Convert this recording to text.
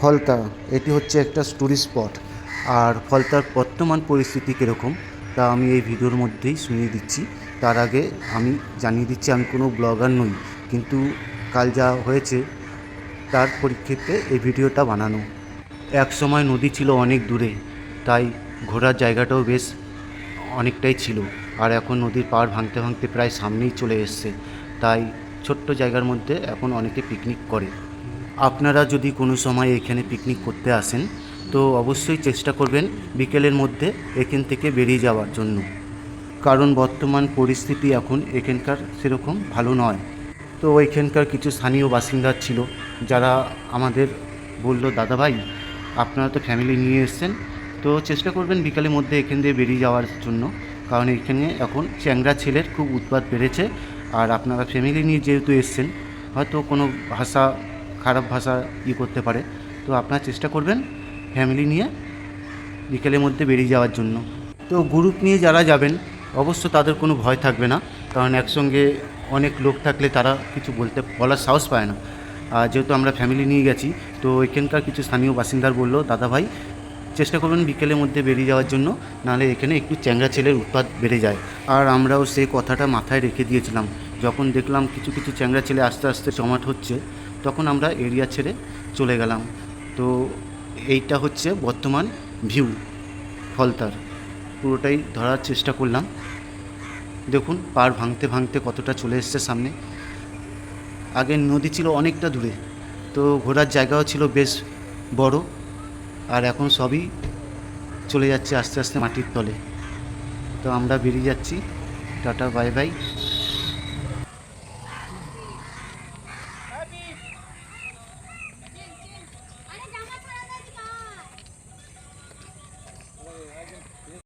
ফলতা, এটি হচ্ছে একটা টুরিস্ট স্পট আর ফলতার বর্তমান পরিস্থিতি কীরকম, তা আমি এই ভিডিওর মধ্যেই শুনিয়ে দিচ্ছি। তার আগে আমি জানিয়ে দিচ্ছি, আমি কোনো ব্লগার নই, কিন্তু কাল যা হয়েছে, তার পরিপ্রেক্ষিতে এই ভিডিওটা বানানো। এক সময় নদী ছিল অনেক দূরে, তাই ঘোরার জায়গাটাও বেশ অনেকটাই ছিল। আর এখন নদীর পাড় ভাঙতে ভাঙতে প্রায় সামনেই চলে এসছে, তাই ছোট্ট জায়গার মধ্যে এখন অনেকে পিকনিক করে। আপনারা যদি কোনো সময় এখানে পিকনিক করতে আসেন, তো অবশ্যই চেষ্টা করবেন বিকেলের মধ্যে এখান থেকে বেরিয়ে যাওয়ার জন্য। কারণ বর্তমান পরিস্থিতি এখন এখানকার সেরকম ভালো নয়। তো এখানকার কিছু স্থানীয় বাসিন্দা ছিল, যারা আমাদের বলল, দাদা ভাই, আপনারা তো ফ্যামিলি নিয়ে এসছেন, তো চেষ্টা করবেন বিকালের মধ্যে এখান দিয়ে বেরিয়ে যাওয়ার জন্য। কারণ এখানে এখন চ্যাংরা ছেলের খুব উৎপাত বেড়েছে, আর আপনারা ফ্যামিলি নিয়ে যেহেতু এসছেন, হয়তো কোনো ভাষা খারাপ ভাষা ই করতে পারে। তো আপনারা চেষ্টা করবেন ফ্যামিলি নিয়ে বিকেলের মধ্যে বেরিয়ে যাওয়ার জন্য। তো গ্রুপ নিয়ে যারা যাবেন, অবশ্য তাদের কোনো ভয় থাকবে না। কারণ একসঙ্গে অনেক লোক থাকলে তারা কিছু বলতে, বলার সাহস পায় না। আর যেহেতু আমরা ফ্যামিলি নিয়ে গেছি, তো এখানকার কিছু স্থানীয় বাসিন্দার বলল, দাদা ভাই, চেষ্টা করবেন বিকেলের মধ্যে বেরিয়ে যাওয়ার জন্য। নাহলে এখানে একটু চ্যাংরা ছেলের উৎপাত বেড়ে যায়। আর আমরাও সেই কথাটা মাথায় রেখে দিয়েছিলাম। যখন দেখলাম কিছু কিছু চ্যাংরা ছেলে আস্তে আস্তে জমাট হচ্ছে তখন আমরা এরিয়া ছেড়ে চলে গেলাম। তো এইটা হচ্ছে বর্তমান ভিউ ফলতার। পুরোটাই ধরার চেষ্টা করলাম। দেখুন, পার ভাঙতে ভাঙতে কতটা চলে এসছে সামনে। আগে নদী ছিল অনেকটা দূরে, তো ঘোরার জায়গাও ছিল বেশ বড়। আর এখন সবই চলে যাচ্ছে আস্তে আস্তে মাটির তলে। তো আমরা বেরিয়ে যাচ্ছি। Tata, bye bye.